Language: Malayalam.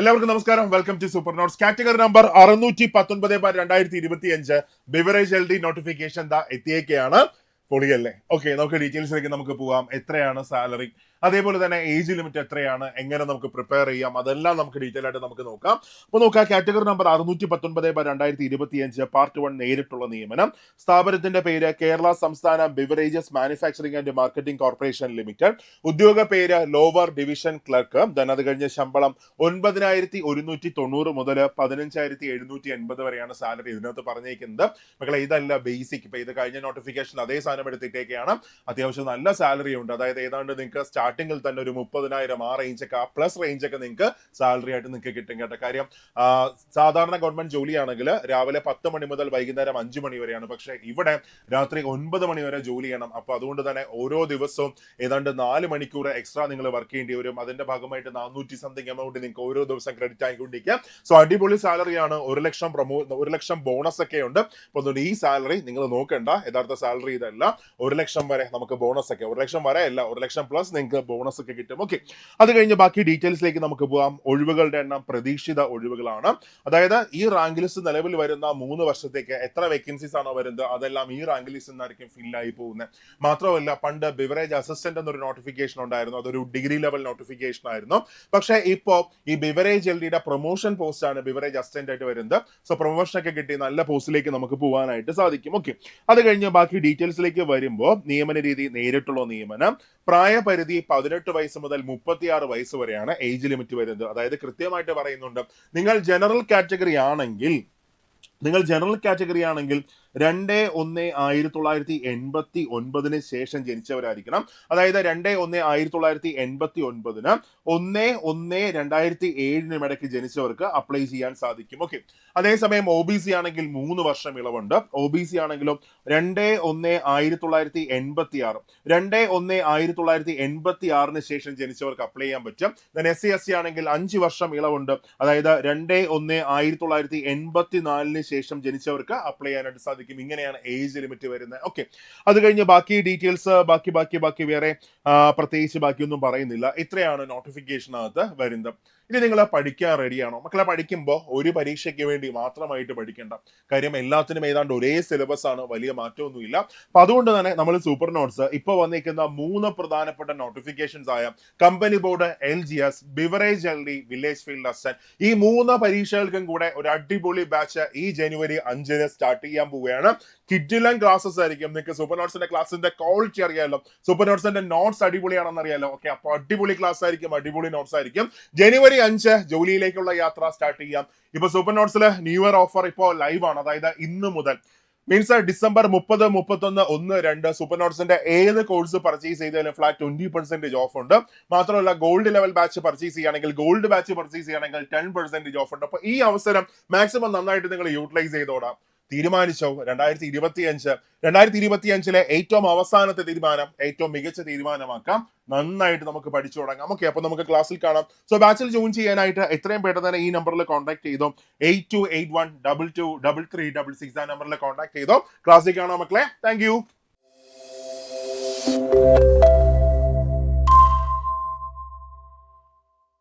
എല്ലാവർക്കും നമസ്കാരം. Welcome to super notes category number അറുന്നൂറ്റി പത്തൊൻപത് രണ്ടായിരത്തി ഇരുപത്തി അഞ്ച് ബിവറേജ് എൽ ഡി നോട്ടിഫിക്കേഷൻ ദാ എത്തിയേക്കാണ്. പൊളിയല്ലേ? ഓക്കെ നമുക്ക് ഡീറ്റെയിൽസിലേക്ക് നമുക്ക് പോകാം എത്രയാണ് സാലറി അതേപോലെ തന്നെ ഏജ് ലിമിറ്റ് എത്രയാണ്? എങ്ങനെ നമുക്ക് പ്രിപ്പയർ ചെയ്യാം? അതെല്ലാം നമുക്ക് ഡീറ്റെയിൽ ആയിട്ട് നമുക്ക് നോക്കാം. അപ്പോൾ നോക്കാം കാറ്റഗറി നമ്പർ അറുന്നൂറ്റി പത്തൊൻപത് ബൈ രണ്ടായിരത്തി ഇരുപത്തി അഞ്ച് പാർട്ട് വൺ നേരിട്ടുള്ള നിയമനം. സ്ഥാപനത്തിന്റെ പേര് കേരള സംസ്ഥാന beverages manufacturing and marketing corporation limited ഉദ്യോഗ പേര് ലോവർ ഡിവിഷൻ ക്ലർക്ക് ദൻ അത് കഴിഞ്ഞ ശമ്പളം ഒൻപതിനായിരത്തി ഒരുന്നൂറ്റി തൊണ്ണൂറ് മുതൽ പതിനഞ്ചായിരത്തി എഴുന്നൂറ്റി എൺപത് വരെയാണ് സാലറി ഇതിനകത്ത് പറഞ്ഞേക്കുന്നത്. മക്കളെ ഇതല്ല ബേസിക് ഇപ്പൊ ഇത് കഴിഞ്ഞ നോട്ടിഫിക്കേഷൻ അതേ സാധനം എടുത്തിട്ടേക്കാണ് അത്യാവശ്യം നല്ല സാലറി ഉണ്ട്. അതായത് ഏതാണ്ട് നിങ്ങൾക്ക് സ്റ്റാർട്ടിങ്ങിൽ തന്നെ ഒരു മുപ്പതിനായിരം ആ റേഞ്ച് ഒക്കെ ആ പ്ലസ് റേഞ്ച് ഒക്കെ നിങ്ങൾക്ക് സാലറി ആയിട്ട് നിങ്ങൾക്ക് കിട്ടും കേട്ടോ. കാര്യം സാധാരണ ഗവൺമെന്റ് ജോലിയാണെങ്കിൽ രാവിലെ പത്ത് മണി മുതൽ വൈകുന്നേരം അഞ്ചു മണി വരെയാണ്. പക്ഷേ ഇവിടെ രാത്രി ഒൻപത് മണി വരെ ജോലി ചെയ്യണം. അപ്പോൾ അതുകൊണ്ട് തന്നെ ഓരോ ദിവസവും ഏതാണ്ട് നാല് മണിക്കൂർ എക്സ്ട്രാ നിങ്ങൾ വർക്ക് ചെയ്യേണ്ടി വരും. അതിന്റെ ഭാഗമായിട്ട് നാനൂറ്റി സംതിങ് എമൗണ്ട് നിങ്ങൾക്ക് ഓരോ ദിവസം ക്രെഡിറ്റ് ആയിക്കൊണ്ടിരിക്കുക. സോ അടിപൊളി സാലറിയാണ് ഒരു ലക്ഷം പ്രൊമോ ഒരു ലക്ഷം ബോണസ് ഒക്കെ ഉണ്ട്. അപ്പൊ അതുകൊണ്ട് ഈ സാലറി നിങ്ങൾ നോക്കണ്ട. യഥാർത്ഥ സാലറി ഇതല്ല. ഒരു ലക്ഷം വരെ നമുക്ക് ബോണസ് ഒക്കെ. ഒരു ലക്ഷം വരെ അല്ല ഒരു ലക്ഷം പ്ലസ് നിങ്ങൾക്ക് ബോണസ് ഒക്കെ കിട്ടും. ഓക്കെ അത് കഴിഞ്ഞ് ബാക്കി ഡീറ്റെയിൽസിലേക്ക് നമുക്ക് പോകാം ഒഴിവുകളുടെ എണ്ണം പ്രതീക്ഷിത ഒഴിവുകളാണ്. അതായത് ഈ റാങ്ക് ലിസ്റ്റ് നിലവിൽ വരുന്ന മൂന്ന് വർഷത്തേക്ക് എത്ര വേക്കൻസീസ് ആണോ വരുന്നത് അതെല്ലാം ഈ റാങ്ക് ലിസ്റ്റ് നിന്നായിരിക്കും ഫില്ലായി പോകുന്നത്. മാത്രമല്ല പണ്ട് ബിവറേജ് അസിസ്റ്റന്റ് എന്നൊരു നോട്ടിഫിക്കേഷൻ ഉണ്ടായിരുന്നു. അതൊരു ഡിഗ്രി ലെവൽ നോട്ടിഫിക്കേഷൻ ആയിരുന്നു. പക്ഷേ ഇപ്പോൾ ഈ ബിവറേജ് എൽ ഡിയുടെ പ്രൊമോഷൻ പോസ്റ്റ് ആണ് ബിവറേജ് അസിസ്റ്റന്റ് ആയിട്ട് വരുന്നത്. സോ പ്രൊമോഷൻ ഒക്കെ കിട്ടി നല്ല പോസ്റ്റിലേക്ക് നമുക്ക് പോകാനായിട്ട് സാധിക്കും. ഓക്കെ അത് കഴിഞ്ഞ് ബാക്കി ഡീറ്റെയിൽസിലേക്ക് വരുമ്പോൾ നിയമന രീതി നേരിട്ടുള്ള നിയമനം പ്രായപരിധി പതിനെട്ട് വയസ്സ് മുതൽ മുപ്പത്തിയാറ് വയസ്സ് വരെയാണ് ഏജ് ലിമിറ്റ് വരുന്നത്. അതായത് കൃത്യമായിട്ട് പറയുന്നുണ്ട്. നിങ്ങൾ ജനറൽ കാറ്റഗറി ആണെങ്കിൽ നിങ്ങൾ ജനറൽ കാറ്റഗറി ആണെങ്കിൽ രണ്ട് ഒന്ന് ആയിരത്തി തൊള്ളായിരത്തി എൺപത്തി ഒൻപതിന് ശേഷം ജനിച്ചവരായിരിക്കണം. അതായത് രണ്ട് ഒന്ന് ആയിരത്തി തൊള്ളായിരത്തി എൺപത്തി ഒൻപതിന് ഒന്ന് ഒന്ന് രണ്ടായിരത്തി ഏഴിനും ഇടയ്ക്ക് ജനിച്ചവർക്ക് അപ്ലൈ ചെയ്യാൻ സാധിക്കും. ഓക്കെ അതേസമയം ഒ ബി സി ആണെങ്കിൽ മൂന്ന് വർഷം ഇളവുണ്ട്. ഒ ബി സി ആണെങ്കിലും രണ്ട് ഒന്ന് ആയിരത്തി തൊള്ളായിരത്തി എൺപത്തി ആറ് രണ്ട് ഒന്ന് ആയിരത്തി തൊള്ളായിരത്തി എൺപത്തി ആറിന് ശേഷം ജനിച്ചവർക്ക് അപ്ലൈ ചെയ്യാൻ പറ്റും. Then S C S C ആണെങ്കിൽ അഞ്ച് വർഷം ഇളവുണ്ട്. അതായത് രണ്ട് ഒന്ന് ആയിരത്തി തൊള്ളായിരത്തി എൺപത്തി നാലിന് ശേഷം ജനിച്ചവർക്ക് അപ്ലൈ ചെയ്യാനായിട്ട് സാധിക്കും. ഇങ്ങനെയാണ് ഏജ് ലിമിറ്റ് വരുന്നത്. ഓക്കെ അത് കഴിഞ്ഞ് ബാക്കി ഡീറ്റെയിൽസ് ബാക്കി ബാക്കി ബാക്കി വേറെ പ്രത്യേകിച്ച് ബാക്കിയൊന്നും പറയുന്നില്ല. ഇത്രയാണ് നോട്ടിഫിക്കേഷനകത്ത് വരുന്നത്. ഇനി നിങ്ങൾ പഠിക്കാൻ റെഡിയാണോ മക്കളെ പഠിക്കുമ്പോൾ ഒരു പരീക്ഷയ്ക്ക് വേണ്ടി മാത്രമായിട്ട് പഠിക്കേണ്ട കാര്യം എല്ലാത്തിനും ഏതാണ്ട് ഒരേ സിലബസ് ആണ് വലിയ മാറ്റമൊന്നുമില്ല. അപ്പൊ അതുകൊണ്ട് തന്നെ നമ്മൾ സൂപ്പർ നോട്ട്സ് ഇപ്പോൾ വന്നിരിക്കുന്ന മൂന്ന് പ്രധാനപ്പെട്ട നോട്ടിഫിക്കേഷൻസ് ആയ company board L G S beverage L D village field assistant ഈ മൂന്ന് പരീക്ഷകൾക്കും കൂടെ ഒരു അടിപൊളി ബാച്ച് ഈ ജനുവരി അഞ്ചിന് സ്റ്റാർട്ട് ചെയ്യാൻ പോവുകയാണ്. കിഡിലൻ ക്ലാസ്സസ് ആയിരിക്കും. നിങ്ങൾക്ക് സൂപ്പർ നോട്ട്സിന്റെ ക്ലാസ്സിന്റെ ക്വാളിറ്റി അറിയാലോ. സൂപ്പർ നോട്ട്സിന്റെ നോട്ട്സ് അടിപൊളിയാണെന്ന് അറിയാലോ. ഓക്കെ അപ്പൊ അടിപൊളി ക്ലാസ് ആയിരിക്കും. അടിപൊളി നോട്ട്സ് ആയിരിക്കും. ജനുവരി അഞ്ച് ജോലിയിലേക്കുള്ള യാത്ര സ്റ്റാർട്ട് ചെയ്യാം. ഇപ്പൊ സൂപ്പർ നോട്ട്സിൽ ന്യൂ ഇയർ ഓഫർ ഇപ്പോൾ ലൈവ് ആണ്. അതായത് ഇന്ന് മുതൽ. മീൻസ് ഡിസംബർ മുപ്പത് മുപ്പത്തൊന്ന് ഒന്ന് രണ്ട് സൂപ്പർ നോട്ട്സിന്റെ ഏത് കോഴ്സ് പർച്ചേസ് ചെയ്താലും ഫ്ലാറ്റ് ട്വന്റി പെർസെന്റേജ് ഓഫ് ഉണ്ട്. മാത്രമല്ല ഗോൾഡ് ലെവൽ ബാച്ച് പർച്ചേസ് ചെയ്യുകയാണെങ്കിൽ ഗോൾഡ് ബാച്ച് പർച്ചേസ് ചെയ്യുകയാണെങ്കിൽ ടെൻ പെർസെന്റേജ് ഓഫ് ഉണ്ട്. അപ്പൊ ഈ അവസരം മാക്സിമം നന്നായിട്ട് നിങ്ങൾ യൂട്ടിലൈസ് ചെയ്തോടാം തീരുമാനിച്ചോ. രണ്ടായിരത്തി ഇരുപത്തി അഞ്ച് രണ്ടായിരത്തി ഇരുപത്തി അഞ്ചിലെ ഏറ്റവും അവസാനത്തെ തീരുമാനം ഏറ്റവും മികച്ച തീരുമാനമാക്കാം. നന്നായിട്ട് നമുക്ക് പഠിച്ചു തുടങ്ങാം. ഓക്കെ അപ്പൊ നമുക്ക് ക്ലാസ്സിൽ കാണാം. സോ ബാച്ചിൽ ജോയിൻ ചെയ്യാനായിട്ട് എത്രയും പെട്ടെന്ന് തന്നെ ഈ നമ്പറിൽ കോൺടാക്ട് ചെയ്തോ. Eight two eight one double two double three double six ആ നമ്പറിൽ കോൺടാക്ട് ചെയ്തോ. ക്ലാസ്സിൽ കാണാം മക്കളെ. Thank you